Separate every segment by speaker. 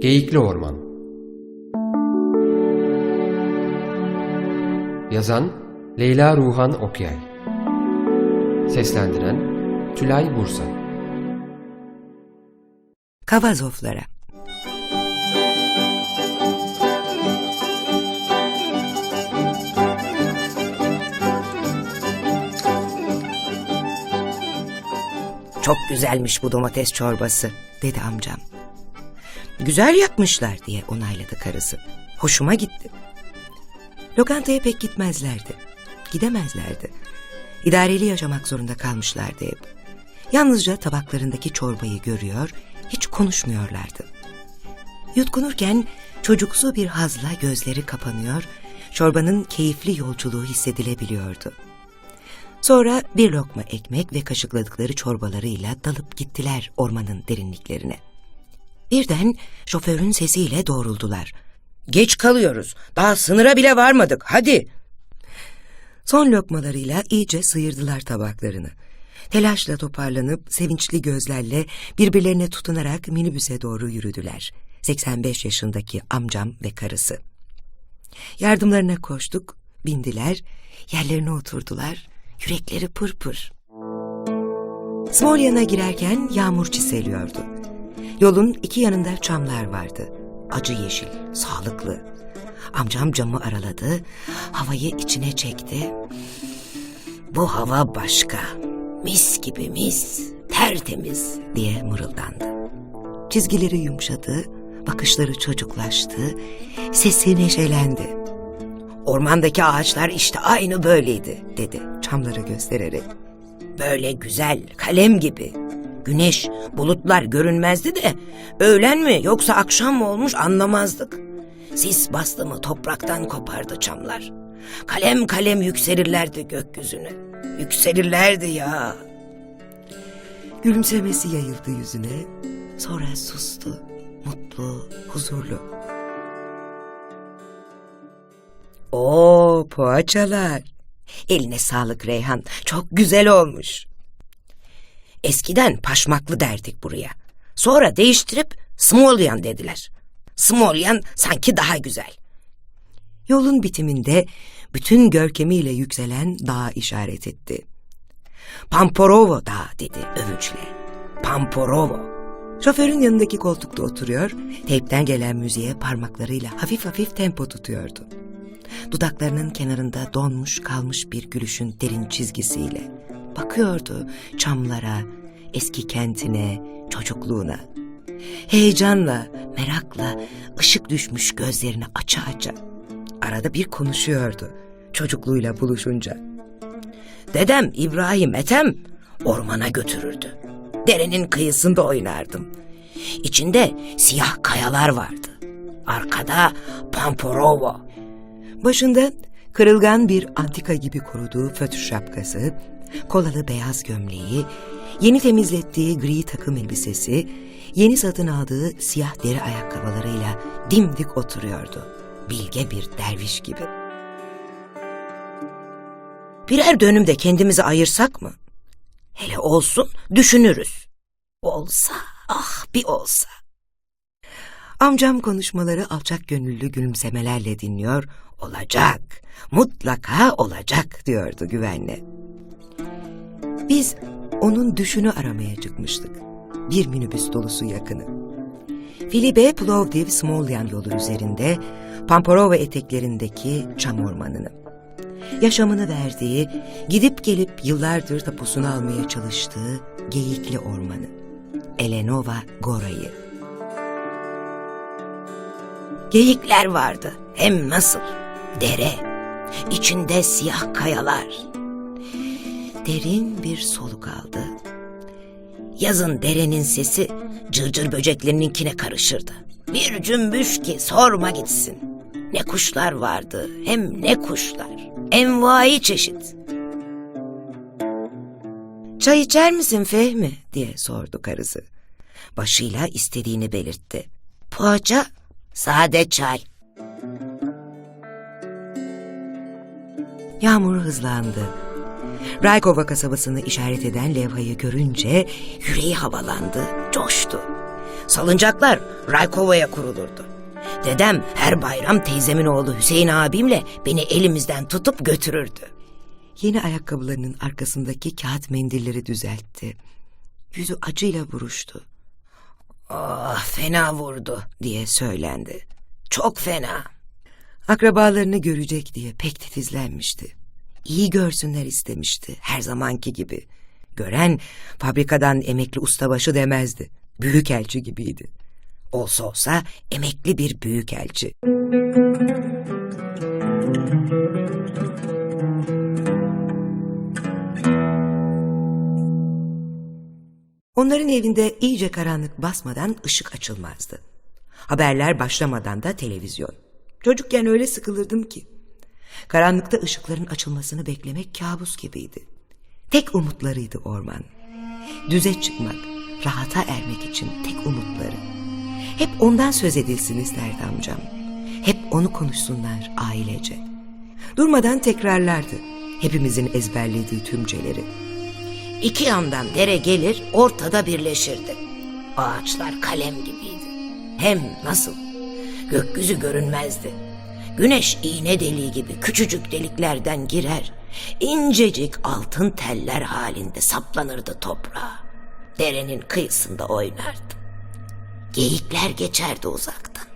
Speaker 1: Geyikli Orman Yazan Leyla Ruhan Okyay Seslendiren Tülay Bursa
Speaker 2: Kavazoflara Çok güzelmiş bu domates çorbası, dedi amcam. Güzel yapmışlar diye onayladı karısı. Hoşuma gitti. Lokantaya pek gitmezlerdi. Gidemezlerdi. İdareli yaşamak zorunda kalmışlardı hep. Yalnızca tabaklarındaki çorbayı görüyor, hiç konuşmuyorlardı. Yutkunurken çocuksu bir hazla gözleri kapanıyor, çorbanın keyifli yolculuğu hissedilebiliyordu. Sonra bir lokma ekmek ve kaşıkladıkları çorbalarıyla dalıp gittiler ormanın derinliklerine. Birden şoförün sesiyle doğruldular. Geç kalıyoruz. Daha sınıra bile varmadık. Hadi. Son lokmalarıyla iyice sıyırdılar tabaklarını. Telaşla toparlanıp sevinçli gözlerle birbirlerine tutunarak minibüse doğru yürüdüler. 85 yaşındaki amcam ve karısı. Yardımlarına koştuk, bindiler, yerlerine oturdular, yürekleri pırpır. Smolyan'a girerken yağmur çiseliyordu. Yolun iki yanında çamlar vardı. Acı yeşil, sağlıklı. Amcam camı araladı, havayı içine çekti. Bu hava başka. Mis gibi mis, tertemiz diye mırıldandı. Çizgileri yumuşadı, bakışları çocuklaştı, sesi neşelendi. Ormandaki ağaçlar işte aynı böyleydi dedi çamları göstererek. Böyle güzel, kalem gibi. Güneş, bulutlar görünmezdi de öğlen mi yoksa akşam mı olmuş anlamazdık. Sis bastı mı topraktan kopardı çamlar. Kalem kalem yükselirlerdi gökyüzüne. Yükselirlerdi ya. Gülümsemesi yayıldı yüzüne. Sonra sustu. Mutlu, huzurlu. Oo poğaçalar. Eline sağlık Reyhan. Çok güzel olmuş. Eskiden paşmaklı derdik buraya. Sonra değiştirip Smolyan dediler. Smolyan sanki daha güzel. Yolun bitiminde bütün görkemiyle yükselen dağa işaret etti. Pamporovo Dağı dedi övünçle. Pamporovo. Şoförün yanındaki koltukta oturuyor, teypten gelen müziğe parmaklarıyla hafif hafif tempo tutuyordu. Dudaklarının kenarında donmuş kalmış bir gülüşün derin çizgisiyle. Bakıyordu çamlara, eski kentine, çocukluğuna. Heyecanla, merakla ışık düşmüş gözlerini aça aça. Arada bir konuşuyordu çocukluğuyla buluşunca. Dedem İbrahim Ethem ormana götürürdü. Derenin kıyısında oynardım. İçinde siyah kayalar vardı. Arkada Pamporovo. Başında kırılgan bir antika gibi koruduğu fötr şapkası, kolalı beyaz gömleği, yeni temizlettiği gri takım elbisesi, yeni satın aldığı siyah deri ayakkabılarıyla dimdik oturuyordu. Bilge bir derviş gibi. Birer dönümde kendimizi ayırsak mı? Hele olsun düşünürüz. Olsa, ah bir olsa. Amcam konuşmaları alçak gönüllü gülümsemelerle dinliyor. Olacak, mutlaka olacak diyordu güvenle. Biz onun düşünü aramaya çıkmıştık. Bir minibüs dolusu yakını. Filibe Plovdiv Smolyan yolu üzerinde Pamparova eteklerindeki çam ormanını. Yaşamını verdiği, gidip gelip yıllardır tapusunu almaya çalıştığı Geyikli Ormanı. Elenova Gora'yı. Geyikler vardı. Hem nasıl? Dere. İçinde siyah kayalar. Derin bir soluk aldı. Yazın derenin sesi cırcır böceklerininkine karışırdı. Bir cümbüş ki sorma gitsin. Ne kuşlar vardı hem ne kuşlar. Envai çeşit. Çay içer misin Fehmi diye sordu karısı. Başıyla istediğini belirtti. Poğaça, sade çay. Yağmur hızlandı. Raykova kasabasını işaret eden levhayı görünce yüreği havalandı, coştu. Salıncaklar Raykova'ya kurulurdu. Dedem her bayram teyzemin oğlu Hüseyin abimle beni elimizden tutup götürürdü. Yeni ayakkabılarının arkasındaki kağıt mendilleri düzeltti. Yüzü acıyla buruştu. Ah fena vurdu diye söylendi. Çok fena. Akrabalarını görecek diye pek titizlenmişti. İyi görsünler istemişti her zamanki gibi. Gören fabrikadan emekli ustabaşı demezdi. Büyükelçi gibiydi. Olsa olsa emekli bir büyükelçi. Onların evinde iyice karanlık basmadan ışık açılmazdı. Haberler başlamadan da televizyon. Çocukken öyle sıkılırdım ki. Karanlıkta ışıkların açılmasını beklemek kabus gibiydi. Tek umutlarıydı orman. Düze çıkmak, rahata ermek için tek umutları. Hep ondan söz edilsin isterdi amcam. Hep onu konuşsunlar ailece. Durmadan tekrarlardı hepimizin ezberlediği tümceleri. İki yandan dere gelir, ortada birleşirdi. Ağaçlar kalem gibiydi. Hem nasıl? Gökyüzü görünmezdi. Güneş iğne deliği gibi küçücük deliklerden girer, incecik altın teller halinde saplanırdı toprağa. Derenin kıyısında oynardı. Geyikler geçerdi uzaktan.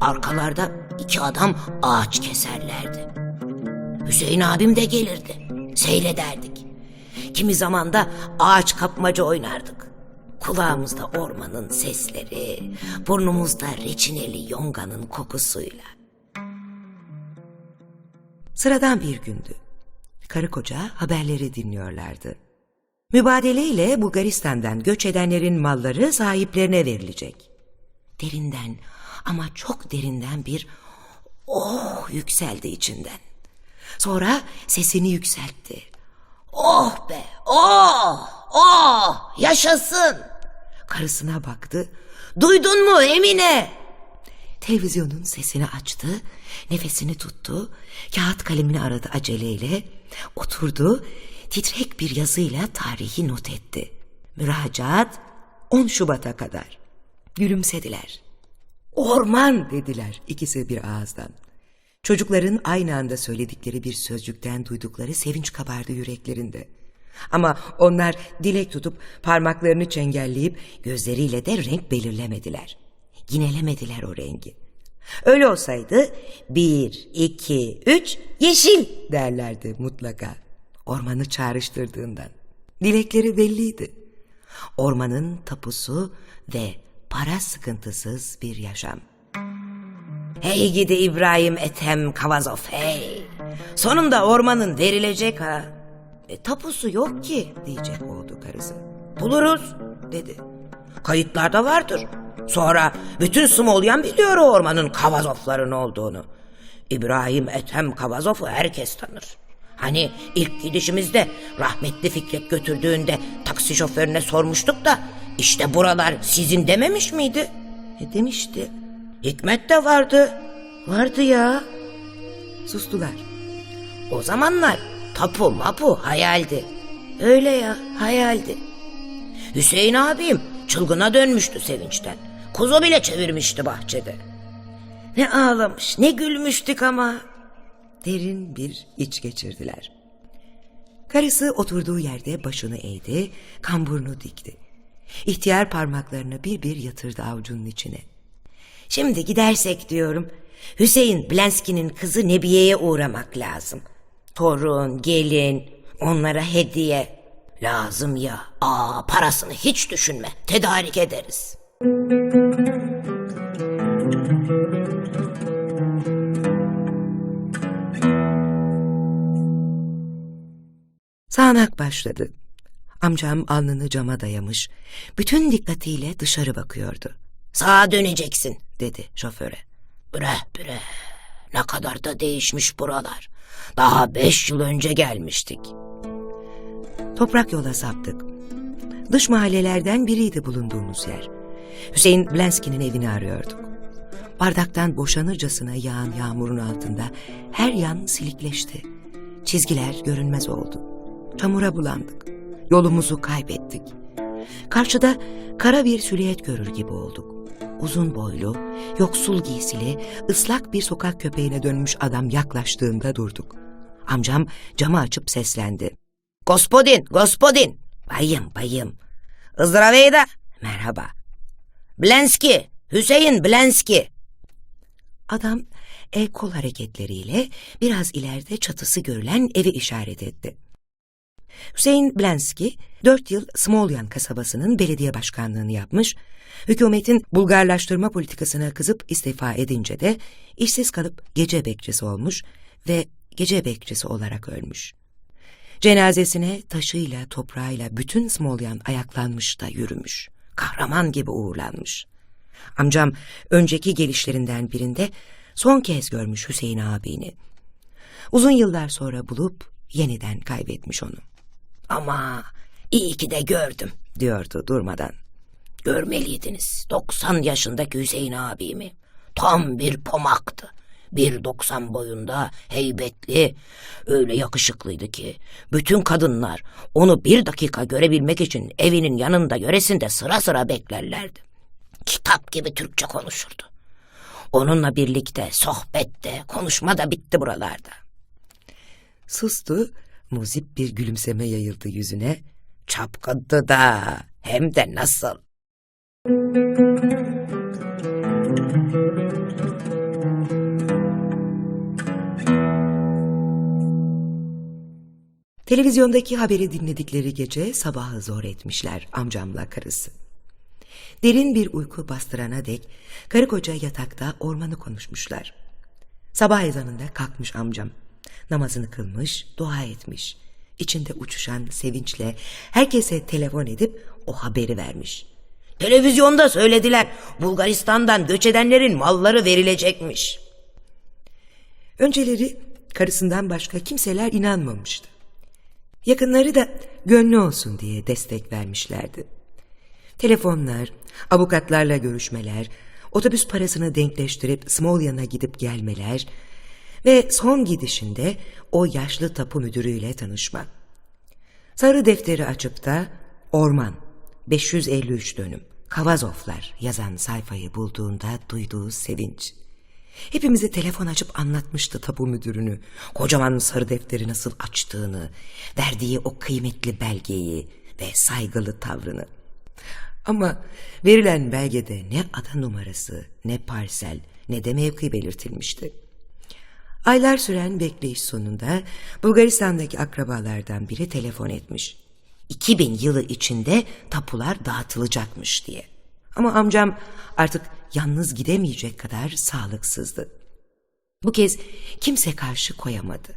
Speaker 2: Arkalarda iki adam ağaç keserlerdi. Hüseyin abim de gelirdi. Seyrederdik. Kimi zaman da ağaç kapmaca oynardık. Kulağımızda ormanın sesleri, burnumuzda reçineli yonganın kokusuyla. Sıradan bir gündü. Karı koca haberleri dinliyorlardı. Mübadeleyle Bulgaristan'dan göç edenlerin malları sahiplerine verilecek. Derinden ama çok derinden bir oh yükseldi içinden. Sonra sesini yükseltti. Oh be, oh, oh, yaşasın. Karısına baktı. Duydun mu Emine? Televizyonun sesini açtı, nefesini tuttu, kağıt kalemini aradı aceleyle, oturdu, titrek bir yazıyla tarihi not etti. Müracaat 10 Şubat'a kadar. Gülümsediler. Orman dediler ikisi bir ağızdan. Çocukların aynı anda söyledikleri bir sözcükten duydukları sevinç kabardı yüreklerinde. Ama onlar dilek tutup parmaklarını çengelleyip gözleriyle de renk belirlemediler. Yinelemediler o rengi. Öyle olsaydı bir, iki, üç yeşil derlerdi mutlaka. Ormanı çağrıştırdığından. Dilekleri belliydi. Ormanın tapusu ve para sıkıntısız bir yaşam. Hey gidi İbrahim Ethem Kavazov hey. Sonunda ormanın verilecek ha. E, tapusu yok ki diyecek oldu karısı. Buluruz dedi. Kayıtlarda vardır. Sonra bütün Smolyan biliyor o ormanın Kavazovların olduğunu. İbrahim Ethem Kavazov'u herkes tanır. Hani ilk gidişimizde rahmetli Fikret götürdüğünde taksi şoförüne sormuştuk da işte buralar sizin dememiş miydi? E demişti. Hikmet de vardı. Vardı ya. Sustular. O zamanlar tapu mapu hayaldi. Öyle ya hayaldi. Hüseyin abim çılgına dönmüştü sevinçten. Kuzu bile çevirmişti bahçede. Ne ağlamış ne gülmüştük ama. Derin bir iç geçirdiler. Karısı oturduğu yerde başını eğdi, kamburunu dikti. İhtiyar parmaklarını bir bir yatırdı avucunun içine. Şimdi gidersek diyorum, Hüseyin Blenski'nin kızı Nebiye'ye uğramak lazım. Torun, gelin, onlara hediye. Lazım ya. Aa, parasını hiç düşünme. Tedarik ederiz. Sağanak başladı. Amcam alnını cama dayamış, bütün dikkatiyle dışarı bakıyordu. Sağa döneceksin, dedi şoföre. Bre bre, ne kadar da değişmiş buralar. Daha beş yıl önce gelmiştik. Toprak yola saptık. Dış mahallelerden biriydi bulunduğumuz yer. Hüseyin Blenski'nin evini arıyorduk. Bardaktan boşanırcasına yağan yağmurun altında her yan silikleşti. Çizgiler görünmez oldu. Çamura bulandık. Yolumuzu kaybettik. karşıda kara bir silüet görür gibi olduk. Uzun boylu, yoksul giysili, ıslak bir sokak köpeğine dönmüş adam yaklaştığında durduk. Amcam camı açıp seslendi. Gospodin, gospodin. Bayım, bayım. Izdraveyda. Merhaba. Blenski, Hüseyin Blenski. Adam el kol hareketleriyle biraz ileride çatısı görülen evi işaret etti. Hüseyin Blenski, dört yıl Smolyan kasabasının belediye başkanlığını yapmış, hükümetin Bulgarlaştırma politikasına kızıp istifa edince de işsiz kalıp gece bekçisi olmuş ve gece bekçisi olarak ölmüş. Cenazesine taşıyla toprağıyla bütün Smolyan ayaklanmış da yürümüş. Kahraman gibi uğurlanmış. Amcam önceki gelişlerinden birinde son kez görmüş Hüseyin abini. Uzun yıllar sonra bulup yeniden kaybetmiş onu. Ama iyi ki de gördüm diyordu durmadan. Görmeliydiniz 90 yaşındaki Hüseyin abimi. Tam bir pomaktı. 1.90 boyunda heybetli, öyle yakışıklıydı ki bütün kadınlar onu bir dakika görebilmek için evinin yanında yöresinde sıra sıra beklerlerdi. Kitap gibi Türkçe konuşurdu. Onunla birlikte sohbette, konuşma da bitti buralarda. Sustu, muzip bir gülümseme yayıldı yüzüne. Çapkındı da, hem de nasıl. Televizyondaki haberi dinledikleri gece sabahı zor etmişler amcamla karısı. Derin bir uyku bastırana dek karı koca yatakta ormanı konuşmuşlar. Sabah ezanında kalkmış amcam. Namazını kılmış, dua etmiş. İçinde uçuşan sevinçle herkese telefon edip o haberi vermiş. Televizyonda söylediler Bulgaristan'dan göç edenlerin malları verilecekmiş. Önceleri karısından başka kimseler inanmamıştı. Yakınları da gönlü olsun diye destek vermişlerdi. Telefonlar, avukatlarla görüşmeler, otobüs parasını denkleştirip Smolyan'a gidip gelmeler ve son gidişinde o yaşlı tapu müdürüyle tanışma. Sarı defteri açıp da orman, 553 dönüm, Kavazoflar yazan sayfayı bulduğunda duyduğu sevinç. Hepimize telefon açıp anlatmıştı tapu müdürünü. Kocaman sarı defteri nasıl açtığını, verdiği o kıymetli belgeyi ve saygılı tavrını. Ama verilen belgede ne ada numarası, ne parsel, ne de mevki belirtilmişti. Aylar süren bekleyiş sonunda Bulgaristan'daki akrabalardan biri telefon etmiş. 2000 yılı içinde tapular dağıtılacakmış diye. Ama amcam artık yalnız gidemeyecek kadar sağlıksızdı. Bu kez kimse karşı koyamadı.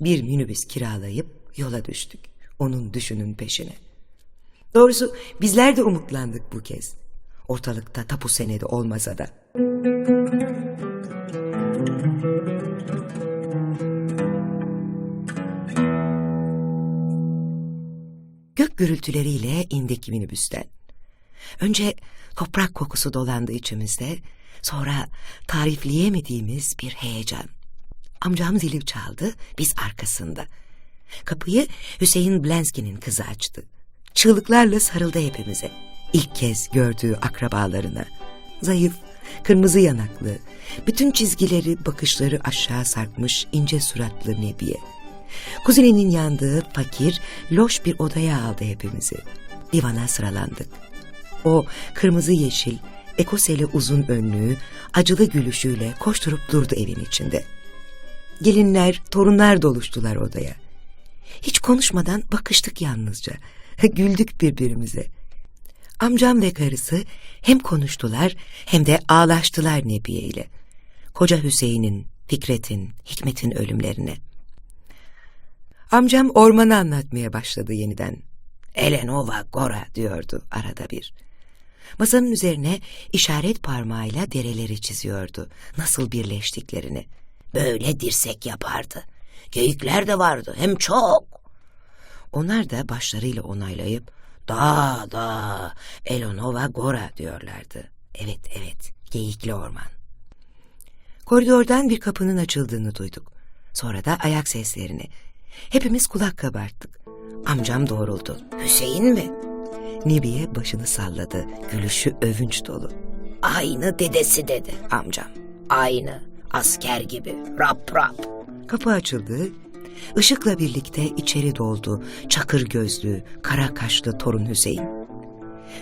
Speaker 2: Bir minibüs kiralayıp yola düştük. Onun düşünün peşine. Doğrusu bizler de umutlandık bu kez. Ortalıkta tapu senedi olmasa da. Gök gürültüleriyle indik minibüsten. Önce toprak kokusu dolandı içimizde, sonra tarifleyemediğimiz bir heyecan. Amcam zili çaldı, biz arkasında. Kapıyı Hüseyin Blenski'nin kızı açtı. Çığlıklarla sarıldı hepimize. İlk kez gördüğü akrabalarına. Zayıf, kırmızı yanaklı, bütün çizgileri, bakışları aşağı sarkmış ince suratlı Nebiye. Kuzeninin yandığı fakir, loş bir odaya aldı hepimizi. Divana sıralandık. O kırmızı yeşil, ekoseli uzun önlüğü, acılı gülüşüyle koşturup durdu evin içinde. Gelinler, torunlar doluştular odaya. Hiç konuşmadan bakıştık yalnızca. Güldük birbirimize. Amcam ve karısı hem konuştular hem de ağlaştılar Nebiye ile. Koca Hüseyin'in, Fikret'in, Hikmet'in ölümlerine. Amcam ormanı anlatmaya başladı yeniden. Elenova Gora diyordu arada bir. Masanın üzerine işaret parmağıyla dereleri çiziyordu. Nasıl birleştiklerini. Böyle dirsek yapardı. Geyikler de vardı hem çok. Onlar da başlarıyla onaylayıp da da Elonova Gora diyorlardı. Evet evet geyikli orman. Koridordan bir kapının açıldığını duyduk. Sonra da ayak seslerini. Hepimiz kulak kabarttık. Amcam doğruldu. Hüseyin mi? Nebiye başını salladı. Gülüşü övünç dolu. Aynı dedesi dedi amcam. Aynı. Asker gibi. Rap rap. Kapı açıldı. Işıkla birlikte içeri doldu. Çakır gözlü, kara kaşlı torun Hüseyin.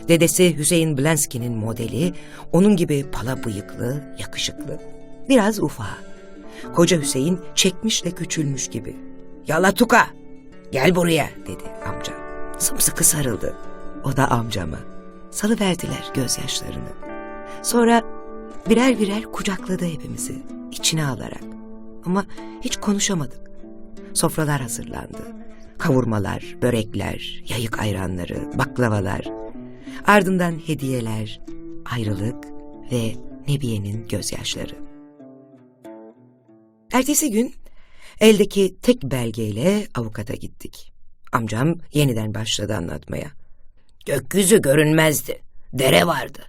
Speaker 2: Dedesi Hüseyin Blenski'nin modeli, onun gibi pala bıyıklı, yakışıklı. Biraz ufa. Koca Hüseyin çekmiş de küçülmüş gibi. Yalatuka, gel buraya dedi amca. Sımsıkı sarıldı. O da amcama. Salıverdiler gözyaşlarını. Sonra birer birer kucakladı hepimizi, içine alarak. Ama hiç konuşamadık. Sofralar hazırlandı. Kavurmalar, börekler, yayık ayranları, baklavalar. Ardından hediyeler, ayrılık ve Nebiye'nin gözyaşları. Ertesi gün eldeki tek belgeyle avukata gittik. Amcam yeniden başladı anlatmaya. Gökyüzü görünmezdi. Dere vardı.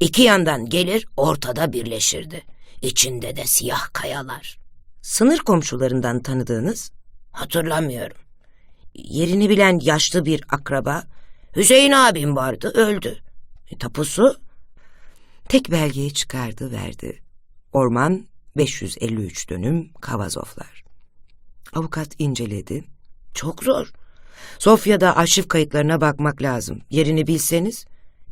Speaker 2: İki yandan gelir ortada birleşirdi. İçinde de siyah kayalar. Sınır komşularından tanıdığınız? Hatırlamıyorum. Yerini bilen yaşlı bir akraba. Hüseyin abim vardı öldü. E, tapusu? Tek belgeyi çıkardı verdi. Orman 553 dönüm Kavazoflar. Avukat inceledi. Çok zor. Sofya'da arşiv kayıtlarına bakmak lazım. Yerini bilseniz.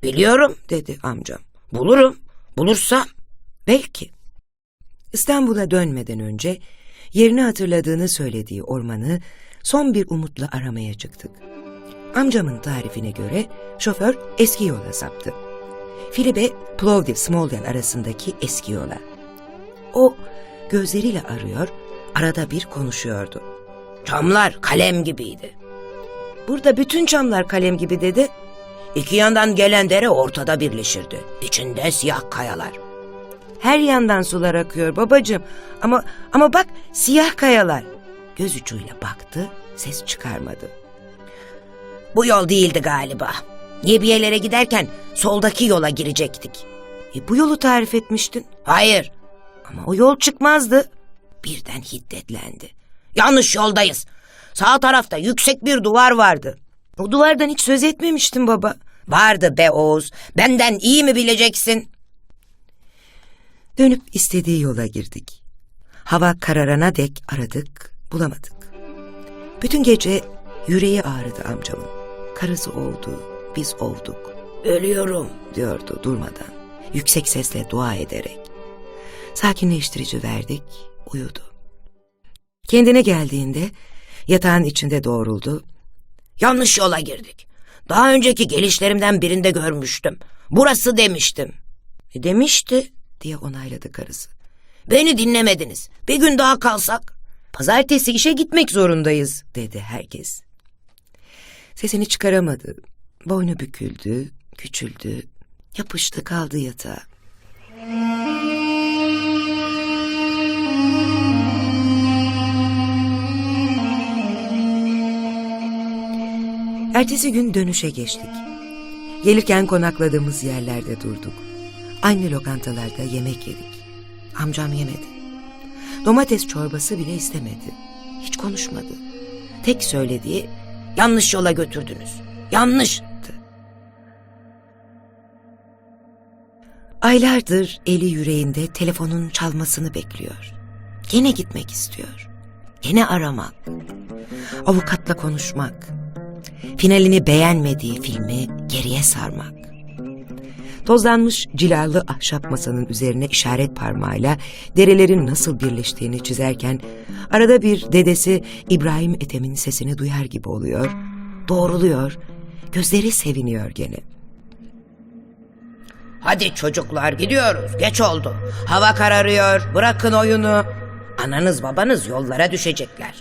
Speaker 2: Biliyorum dedi amcam. Bulurum. Bulursam. Belki. İstanbul'a dönmeden önce yerini hatırladığını söylediği ormanı son bir umutla aramaya çıktık. Amcamın tarifine göre şoför eski yola saptı. Filibe Plovdiv Smolyan arasındaki eski yola. O gözleriyle arıyor, arada bir konuşuyordu. Çamlar kalem gibiydi. Burada bütün çamlar kalem gibi dedi. İki yandan gelen dere ortada birleşirdi. İçinde siyah kayalar. Her yandan sular akıyor babacığım. Ama ama bak siyah kayalar. Göz ucuyla baktı, ses çıkarmadı. Bu yol değildi galiba. Yebiyelere giderken soldaki yola girecektik. E, bu yolu tarif etmiştin. Hayır. Ama o yol çıkmazdı. Birden hiddetlendi. Yanlış yoldayız. Sağ tarafta yüksek bir duvar vardı. O duvardan hiç söz etmemiştin baba. Vardı be Oğuz. Benden iyi mi bileceksin? Dönüp istediği yola girdik. Hava kararana dek aradık, bulamadık. Bütün gece yüreği ağrıdı amcamın. Karısı oldu, biz olduk. Ölüyorum diyordu durmadan. Yüksek sesle dua ederek. Sakinleştirici verdik, uyudu. Kendine geldiğinde yatağın içinde doğruldu. Yanlış yola girdik. Daha önceki gelişlerimden birinde görmüştüm. Burası demiştim. E demişti diye onayladı karısı. Beni dinlemediniz. Bir gün daha kalsak. Pazartesi işe gitmek zorundayız dedi herkes. Sesini çıkaramadı. Boynu büküldü, küçüldü, yapıştı kaldı yatağa. Ertesi gün dönüşe geçtik. Gelirken konakladığımız yerlerde durduk. Aynı lokantalarda yemek yedik. Amcam yemedi. Domates çorbası bile istemedi. Hiç konuşmadı. Tek söylediği yanlış yola götürdünüz. Yanlıştı. Aylardır eli yüreğinde telefonun çalmasını bekliyor. Gene gitmek istiyor. Gene aramak. Avukatla konuşmak. Finalini beğenmediği filmi geriye sarmak. Tozlanmış cilalı ahşap masanın üzerine işaret parmağıyla derelerin nasıl birleştiğini çizerken arada bir dedesi İbrahim Ethem'in sesini duyar gibi oluyor, doğruluyor, gözleri seviniyor gene. Hadi çocuklar gidiyoruz, geç oldu. Hava kararıyor, bırakın oyunu. Ananız babanız yollara düşecekler.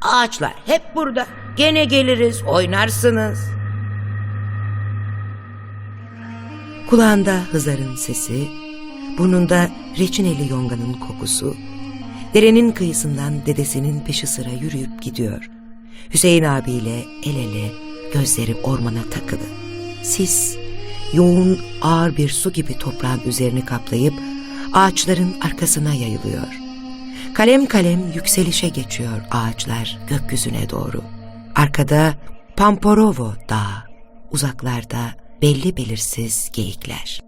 Speaker 2: Ağaçlar hep burada. Gene geliriz, oynarsınız. Kulağında Hızar'ın sesi, burnunda reçineli yonganın kokusu, derenin kıyısından dedesinin peşi sıra yürüyüp gidiyor. Hüseyin abiyle el ele, gözleri ormana takılı. Sis, yoğun ağır bir su gibi toprağın üzerini kaplayıp ağaçların arkasına yayılıyor. Kalem kalem yükselişe geçiyor ağaçlar gökyüzüne doğru. Arkada Pamporovo Dağı uzaklarda belli belirsiz geyikler.